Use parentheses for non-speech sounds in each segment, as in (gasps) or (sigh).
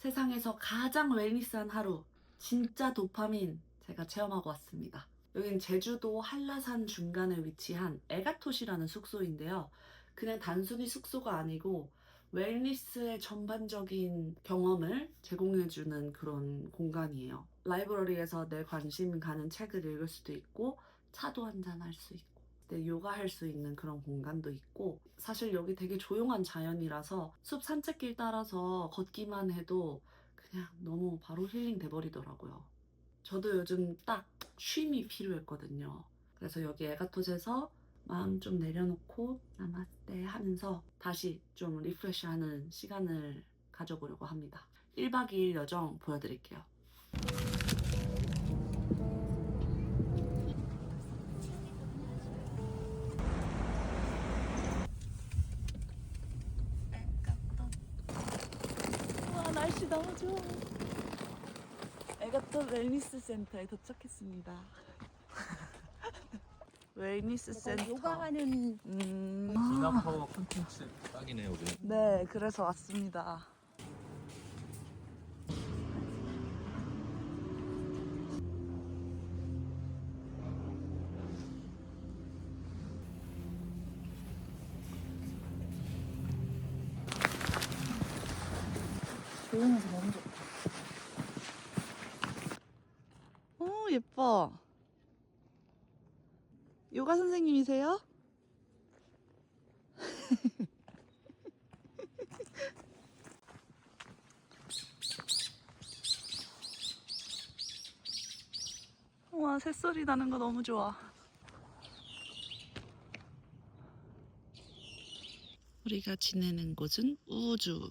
세상에서 가장 웰니스한 하루 진짜 도파민 제가 체험하고 왔습니다. 여긴 제주도 한라산 중간에 위치한 에가토시라는 숙소인데요. 그냥 단순히 숙소가 아니고 웰니스의 전반적인 경험을 제공해주는 그런 공간이에요. 라이브러리에서 내 관심 가는 책을 읽을 수도 있고 차도 한잔 할 수 있고 네, 요가 할 수 있는 그런 공간도 있고 사실 여기 되게 조용한 자연이라서 숲 산책길 따라서 걷기만 해도 그냥 너무 바로 힐링 돼버리더라고요. 저도 요즘 딱 쉼이 필요했거든요. 그래서 여기 에가토제에서 마음 좀 내려놓고 나마스테 하면서 다시 좀 리프레시하는 시간을 가져보려고 합니다. 1박 2일 여정 보여드릴게요. 웰니스 센터에 도착했습니다. (laughs) 웰니스 센터. 요가하는 음. 싱가포르 콘텐츠 딱이네요, 여기. 네, 그래서 왔습니다. 조용해서 너무 좋다. 오, 예뻐. 요가 선생님이세요? (laughs) 와, 새소리 나는 거 너무 좋아. 우리가 지내는 곳은 우주.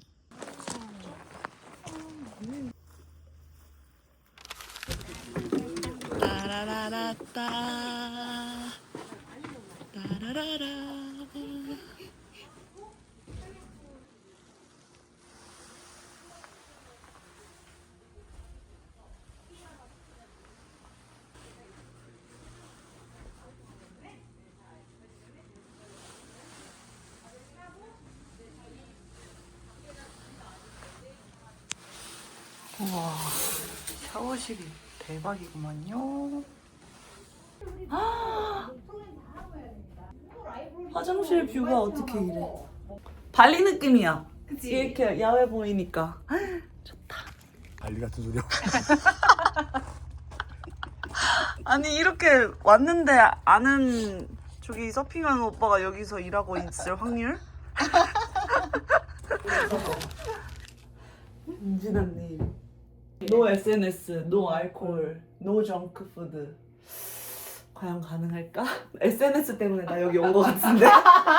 따라라라따 따라라라 우와, 샤워실이 대박이구만요. 아! 화장실 뷰가 어떻게 이래? 발리 느낌이야. 이렇게 야외 보이니까. 좋다. 발리 같은 소리야. (laughs) 아니 이렇게 왔는데 아는 저기 서핑하는 오빠가 여기서 일하고 있을 확률? 민진언니. 노 SNS, 노 알코올, 노 정크푸드 과연 가능할까? (laughs) SNS 때문에 나 여기 온거 같은데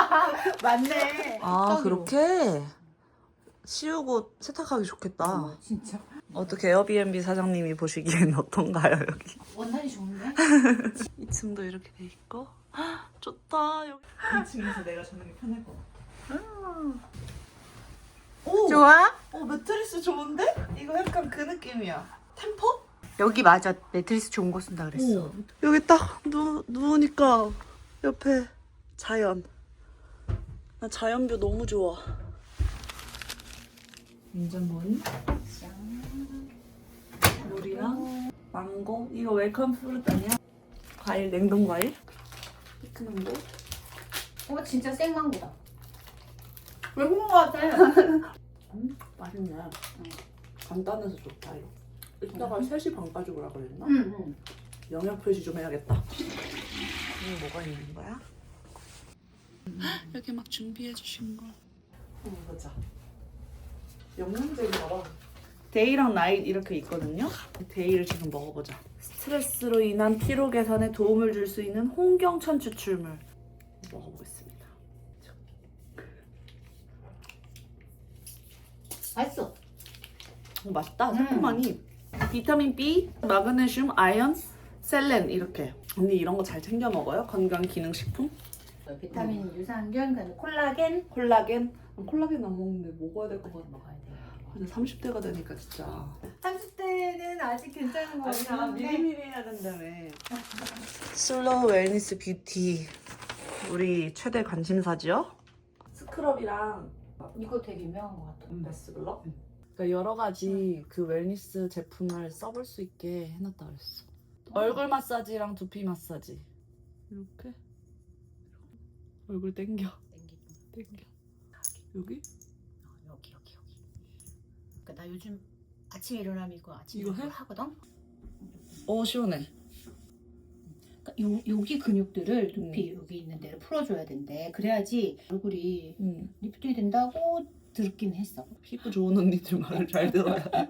(laughs) 맞네. (laughs) 아 그렇게 씌우고 세탁하기 좋겠다 어, 진짜. 어떻게 에어비앤비 사장님이 보시기엔 어떤가요 여기? 원단이 좋은데? 2층도 이렇게 돼 있고 헉, (gasps) 좋다 여기 2층에서 내가 자는 게 편할 것 같아 오! 좋아? 어 매트리스 좋은데? 이거 약간 그 느낌이야 템퍼? 여기 맞아. 매트리스 좋은 거 쓴다 그랬어. 여기 딱 누, 누우니까 옆에 자연 나 자연뷰 너무 좋아 인전머리 물이랑 망고 이거 웰컴 프루트 아니야? 과일 냉동 과일 피크망고 어, 진짜 생망고다. 외국인 거 같아. (laughs) 음, 맛있네. 간단해서 좋다, 이거. 이따가 3시 반까지 오라 그랬나? 응, 응. 영역 표시 좀 해야겠다. 여기 뭐가 있는 거야? 여기 막 준비해 주신 거. 한번 보자. 영양제인가 봐. 데이랑 나잇 이렇게 있거든요. 데이를 지금 먹어보자. 스트레스로 인한 피로 개선에 도움을 줄 수 있는 홍경천 추출물 먹어보겠습니다. 맛있어. 어, 맛있다. 음. 새콤하니. 비타민 B, 마그네슘, 아연, 셀렌 이렇게. 언니 이런 거 잘 챙겨 먹어요? 건강 기능 식품? 비타민, 유산균, 그다음에 콜라겐 콜라겐. 난 콜라겐 안 먹는데 먹어야 될 것 같아. 먹어야 돼. 근데 30대가 되니까 진짜. 30대는 아직 괜찮은 거 아니야 미리미리 해야 된다며. 슬로우 웰니스 뷰티 우리 최대 관심사죠? 스크럽이랑 이거 되게 유명한 거 같아. 베스블러? 그러니까 여러 가지 그 웰니스 제품을 써볼 수 있게 해놨다 그랬어. 얼굴 마사지랑 두피 마사지. 이렇게 얼굴 땡겨 땡겨 여기 어, 여기 여기 여기. 그러니까 나 요즘 아침에 일어나면 이거 아침에 이거 해? 하거든. 어 시원해. 그러니까 요 여기 근육들을 두피 여기 있는 데를 풀어줘야 된대. 그래야지 얼굴이 음, 리프팅이 된다고 들었긴 했어. 피부 좋은 언니들 말을 잘 들어야 돼.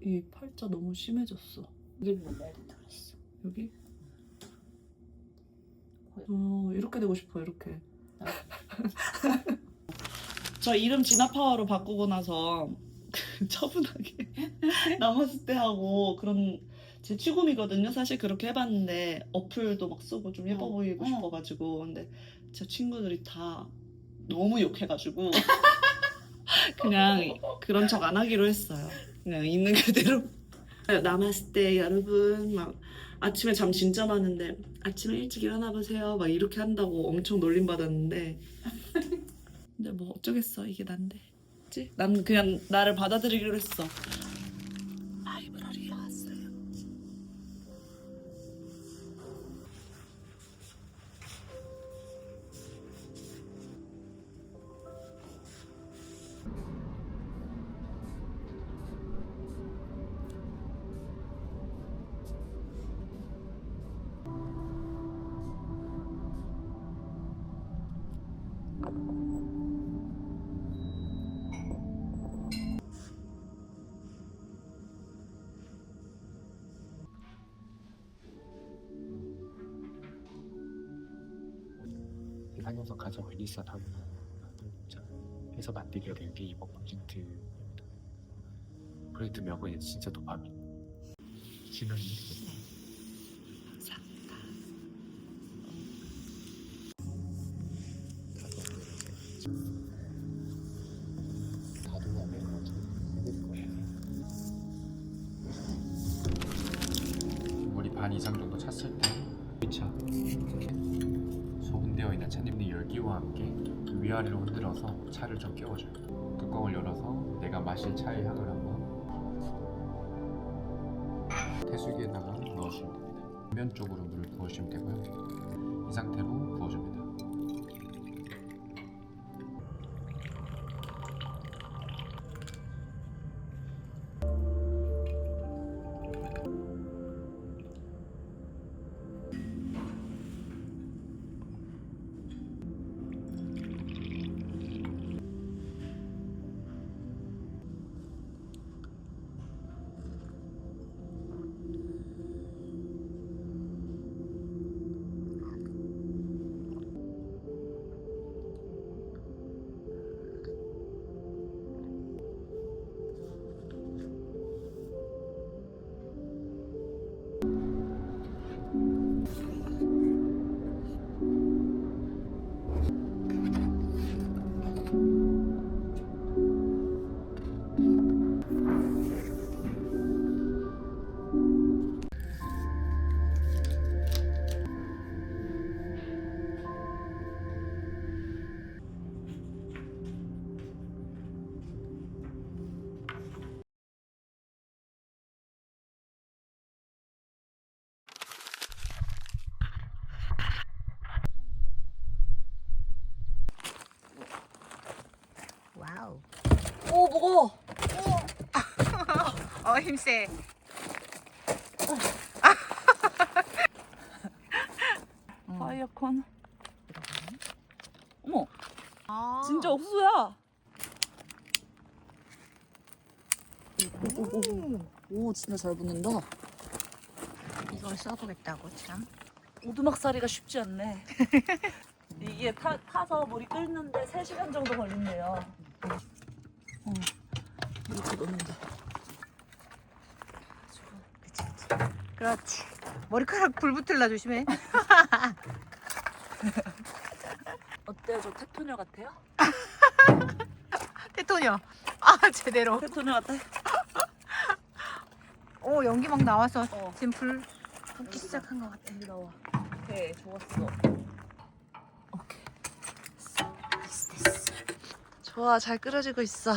(laughs) 이 팔자 너무 심해졌어. 눌러야 된다 그랬어. 여기. 어 이렇게 되고 싶어 이렇게. (laughs) 저 이름 진아파워로 바꾸고 나서 (laughs) 처분하게 남았을 때 하고 그런 제 취금이거든요. 사실 그렇게 해봤는데 어플도 막 쓰고 좀 예뻐 어, 보이고 어. 싶어가지고 근데 제 친구들이 다 너무 욕해가지고 그냥 그런 척 안 하기로 했어요. 그냥 있는 그대로. (laughs) 남았을 때 여러분 막 아침에 잠 진짜 많은데 아침에 일찍 일어나 보세요. 막 이렇게 한다고 엄청 놀림 받았는데. (laughs) 근데 뭐 어쩌겠어 이게 난데? 난 그냥 나를 받아들이기로 했어 상형성 가장 웰니스하고 해서 만들게 된 게 이번 프로젝트입니다. 프로젝트 명은 진짜 도파민. 신혼 위아래로 흔들어서 차를 좀 깨워줘요. 뚜껑을 열어서 내가 마실 차의 향을 한번 태수기에다가 넣어주시면 됩니다. 면 쪽으로 물을 부어주시면 되고요. 이 상태로 부어줍니다. 오 무거워 어 힘세. 파이어콘 어머 아. 진짜 옥수야 오 진짜 잘 붙는다 이걸 써보겠다고 참. 오두막살이가 쉽지 않네. (laughs) 이게 타, 타서 물이 끓는데 3시간 정도 걸린대요. 어. 넣는다. 그치 그치. 그렇지. 머리카락 불 붙을라 조심해. (laughs) 어때요? 저 테토녀 같아요? (laughs) 테토녀. 아 제대로. 테토녀 같아? (laughs) 오 연기 막 나와서 어. 지금 불 붙기 시작한 것 같아. 여기 나와. 오케이, 좋았어. 오케이. 됐어 됐어. 좋아, 잘 끓여지고 있어.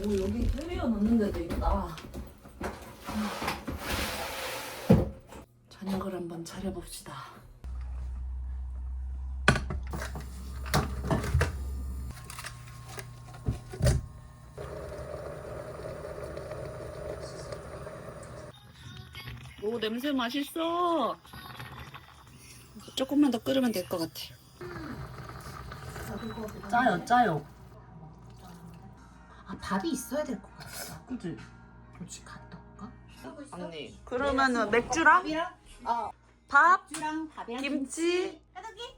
오 여기 테리어 넣는 데도 있다. 저녁을 한번 차려봅시다. 오 냄새 맛있어. 조금만 더 끓으면 될 것 같아. 짜요 짜요. 아 밥이 있어야 될 것 같아. 그지? 그렇지 갔다 올까? 언니 그러면은 맥주랑 밥이랑 어밥 맥주랑 밥이랑 김치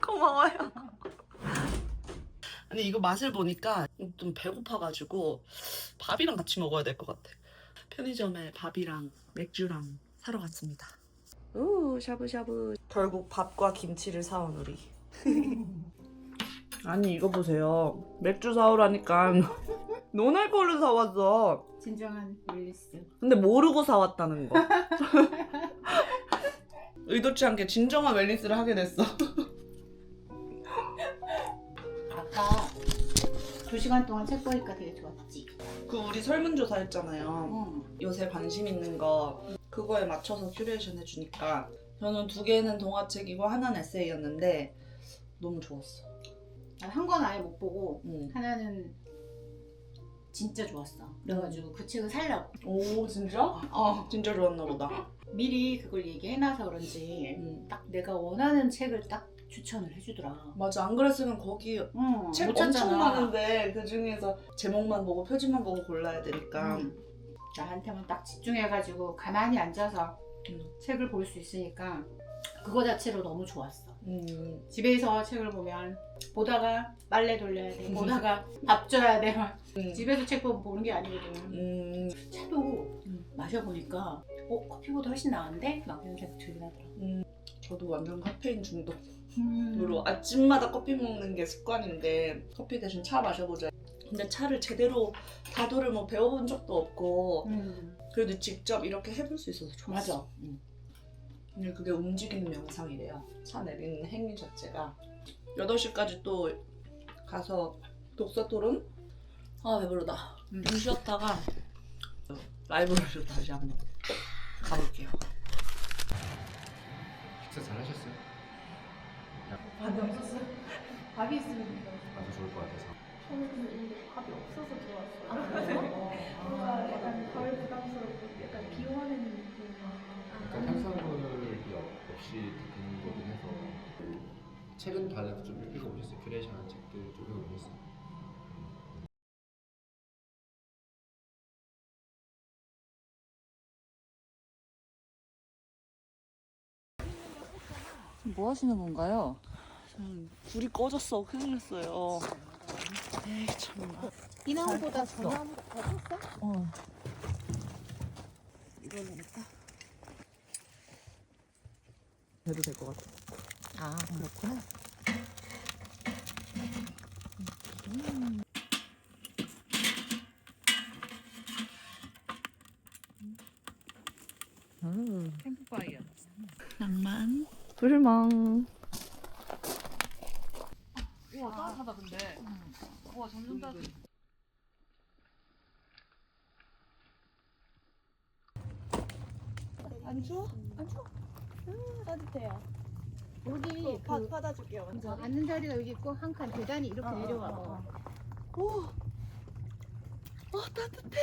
고마워요. 아니 이거 맛을 보니까 좀 배고파가지고 밥이랑 같이 먹어야 될 것 같아. 편의점에 밥이랑 맥주랑 사러 갔습니다. 오 샤브샤브. 결국 밥과 김치를 사온 우리. (laughs) 아니 이거 보세요. 맥주 사오라니까 논알콜을 사왔어. 진정한 릴리스. 근데 모르고 사왔다는 거. (laughs) 의도치 않게 진정한 웰니스를 하게 됐어. (laughs) 아까 두 시간 동안 책 보니까 되게 좋았지. 그 우리 설문조사 했잖아요. 응. 요새 관심 있는 거 그거에 맞춰서 큐레이션 해주니까 저는 두 개는 동화책이고 하나는 에세이였는데 너무 좋았어. 한 건 아예 못 보고 응. 하나는 진짜 좋았어. 그래가지고 그 책을 살려고. 오 진짜? 어. 진짜 좋았나 보다. 미리 그걸 얘기해놔서 그런지 응. 딱 내가 원하는 책을 딱 추천을 해주더라. 맞아 안 그랬으면 거기 응. 책 못 엄청 찾잖아. 많은데 그 중에서 제목만 보고 표지만 보고 골라야 되니까 응. 나한테만 딱 집중해가지고 가만히 앉아서 응. 책을 볼 수 있으니까 그거 자체로 너무 좋았어. 음. 집에서 책을 보면 보다가 빨래 돌려야 돼, 보다가 (laughs) 밥 줘야 돼. 막. 음. 집에서 책 보면 보는 게 아니거든. 음. 차도 마셔보니까 어 커피보다 훨씬 나은데? 막 이런 생각 들긴 하더라. 저도 완전 카페인 중독. 음. 으로 아침마다 커피 먹는 게 습관인데 커피 대신 차 마셔보자. 근데 차를 제대로 다도를 뭐 배워본 적도 없고 음. 그래도 직접 이렇게 해볼 수 있어서 좋았어. 맞아. 음. 근데 그게 움직이는 명상이래요. 차 내리는 행위 자체가 8시까지 또 가서 독서 토론? 아 배부르다. 음. 좀 쉬었다가 라이브러리로 (laughs) 다시 한번 가볼게요. 식사 잘 하셨어요? 밥이 없었어? 밥이 있으면 아주 좋을 것 같아서. 저는 근데 밥이 없어서 좋았어요. 뭔가 약간 덜 부담스럽고 약간 비워하는 느낌. 약간 탄수화물 책은 다른 좀 읽어보셨어요? 큐레이션한 책들 좀 읽어보셨어요? 뭐 하시는 건가요? 저는 불이 꺼졌어. 큰일 났어요. 에이 참나. 이나무보다 전화무가 더 컸어? 어. 이걸로 할까? 해도 될 것 같아. 아, 그렇구나. 음. 캠프파이어. 낭만. 불멍. 우와, 따뜻하다, 근데. 우와, 점점 따뜻해. 안 추워? 안 추워? 음, 따뜻해요. 여기 바, 그 받아줄게요. 그 앉는 자리가 여기 있고 한 칸 계단이 이렇게 어, 내려와. 어, 오. 아 따뜻해.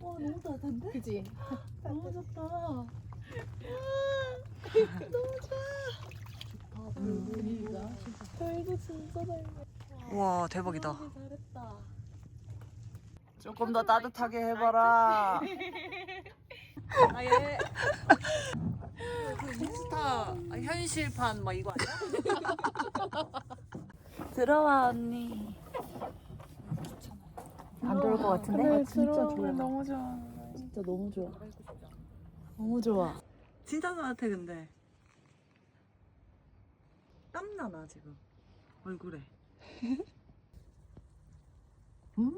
와 너무 따뜻한데? 그지? 너무 좋다. 음. 분위기가 저희도 진짜 잘와 대박이다. 잘했다. 조금 더 따뜻하게 해봐라. (laughs) 아예. 그 인스타 현실판 막 이거 아니야? (laughs) 들어와 언니. 안 좋을 것 같은데? 네, 진짜 좋아. 너무 좋아. 진짜 너무 좋아. 너무 좋아. 진짜 따뜻해 근데. 땀 나 나 지금 얼굴에. (laughs) 음.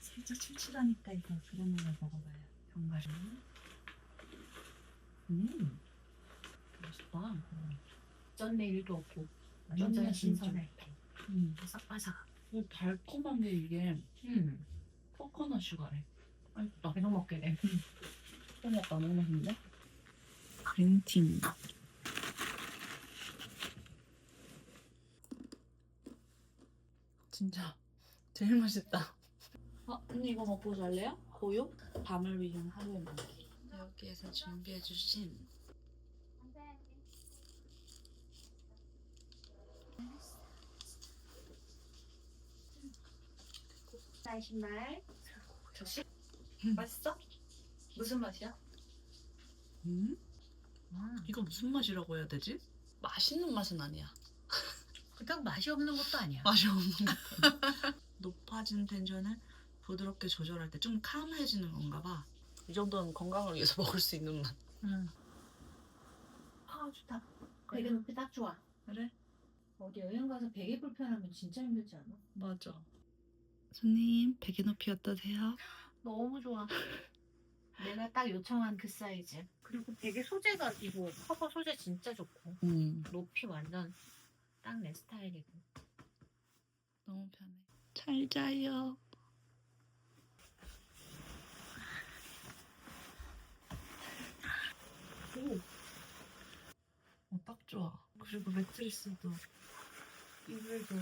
살짝 칠칠하니까 이거 그런 걸 먹어봐요. 견과류. 음. 맛있다. 쩐내 일도 없고 완전. 신선해. 음. 바삭바삭. 이 달콤한 게 이게 음. 코코넛 슈가래. 맛있다. 계속 먹게 돼. 좀 약간 너무 맛있는데? 그린티. 진짜 (laughs) 제일 맛있다. 어, 언니 이거 먹고 잘래요? 고요? 밤을 위한 하루의 먹기. 여기에서 준비해주신 날 신날. 접시? 맛있어? 무슨 맛이야? 음? 이거 무슨 맛이라고 해야 되지? 맛있는 맛은 아니야. 그닥 맛이 없는 것도 아니야. 맛이 없는 (laughs) 것 높아진 텐션을 부드럽게 조절할 때 좀 캄해지는 건가 봐. 이 정도는 건강을 위해서 (laughs) 먹을 수 있는 맛. 응. 아 좋다. 베개 높이 딱 좋아. 그래? 어디 여행 가서 베개 불편하면 진짜 힘들지 않아? 맞아. 손님, 베개 높이 어떠세요? (gasps) 너무 좋아. 내가 딱 요청한 그 사이즈. 그리고 베개 소재가 이거 커버 소재 진짜 좋고 음, 높이 완전 딱 내 스타일이고. 너무 편해. 잘 자요. 오. 어, 딱 좋아. 그리고 매트리스도 이불도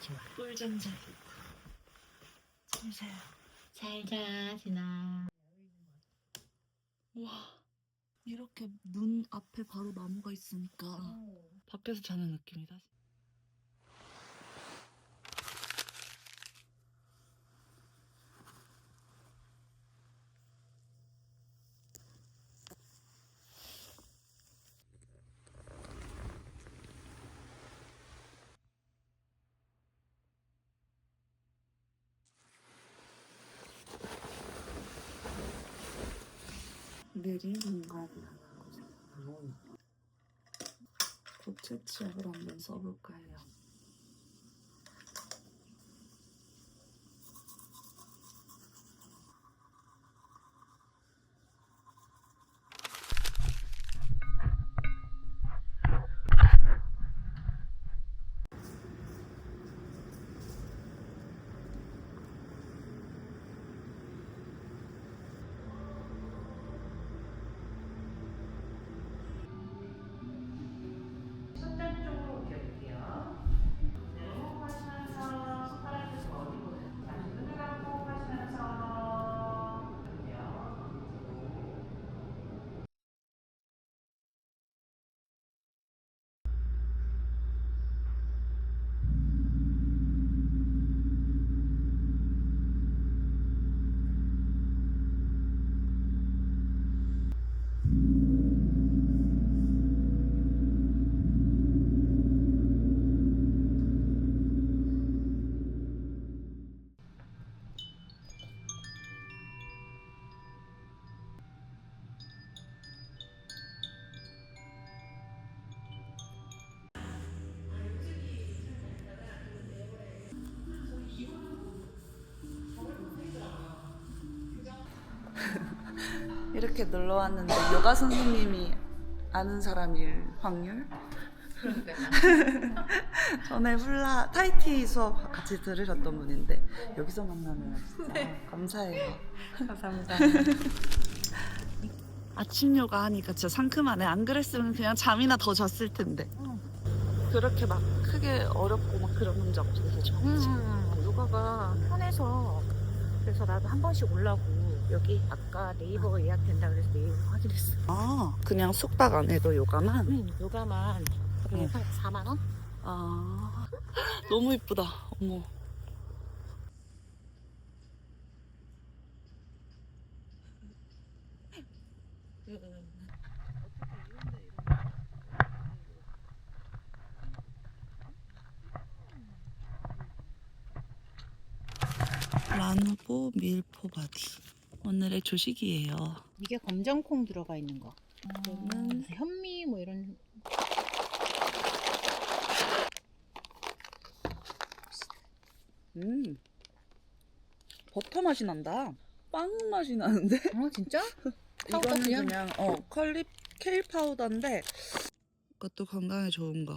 좋아. 꿀잠 잘. 잘 자요. 잘 자, 진아. 와 이렇게 눈 앞에 바로 나무가 있으니까 밖에서 자는 느낌이다. 느린 공간이라고 치약을 한번 써볼까 해요. 이렇게 놀러 왔는데 요가 선생님이 아는 사람일 확률? (laughs) 전에 훌라 타이티 수업 같이 들으셨던 분인데 여기서 만나면 진짜 감사해요. 감사합니다. (laughs) 아침 요가 하니까 진짜 상큼하네. 안 그랬으면 그냥 잠이나 더 잤을 텐데. 그렇게 막 크게 어렵고 막 그런 문제 없어서 좋지. 음, 요가가 편해서 그래서 나도 한 번씩 올라고 여기 아까 네이버 예약된다 그래서 네이버 확인했어. 아, 그냥 숙박 안 해도 요가만? 응, 요가만 응. 한 4만 원? 아, 너무 이쁘다. 어머. 라누보 밀포 바디. 오늘의 조식이에요. 이게 검정콩 들어가 있는 거. 이거는 현미 뭐 이런 음. 버터 맛이 난다. 빵 맛이 나는데? 어 (laughs) 진짜? 이거는? 그냥 어 컬리 케일 파우더인데 이것도 건강에 좋은 거.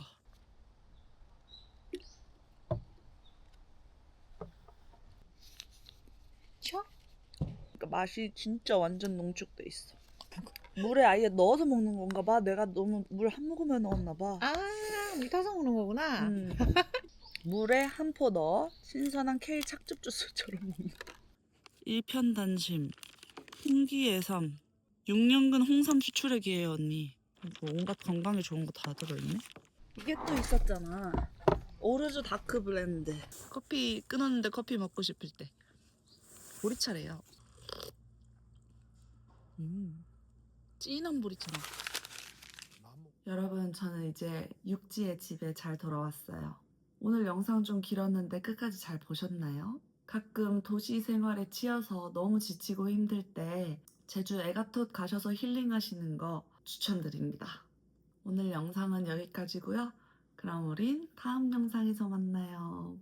쳐? 그러니까 맛이 진짜 완전 농축돼 있어. 물에 아예 넣어서 먹는 건가 봐. 내가 너무 물 한 모금에 넣었나 봐. 아 물 타서 먹는 거구나. 음. (laughs) 물에 한 포 넣어 신선한 케일 착즙 주스처럼 먹는. 일편단심, 홍기예삼, 6년근 홍삼 추출액이에요 언니. 뭐 온갖 건강에 좋은 거 다 들어있네. 이게 또 있었잖아. 오르주 다크 블렌드. 커피 끊었는데 커피 먹고 싶을 때. 보리차래요. 음, 진한 보리차네. 여러분, 저는 이제 육지의 집에 잘 돌아왔어요. 오늘 영상 좀 길었는데 끝까지 잘 보셨나요? 가끔 도시 생활에 치여서 너무 지치고 힘들 때 제주 에가톳 가셔서 힐링하시는 거 추천드립니다. 오늘 영상은 여기까지고요. 그럼 우린 다음 영상에서 만나요.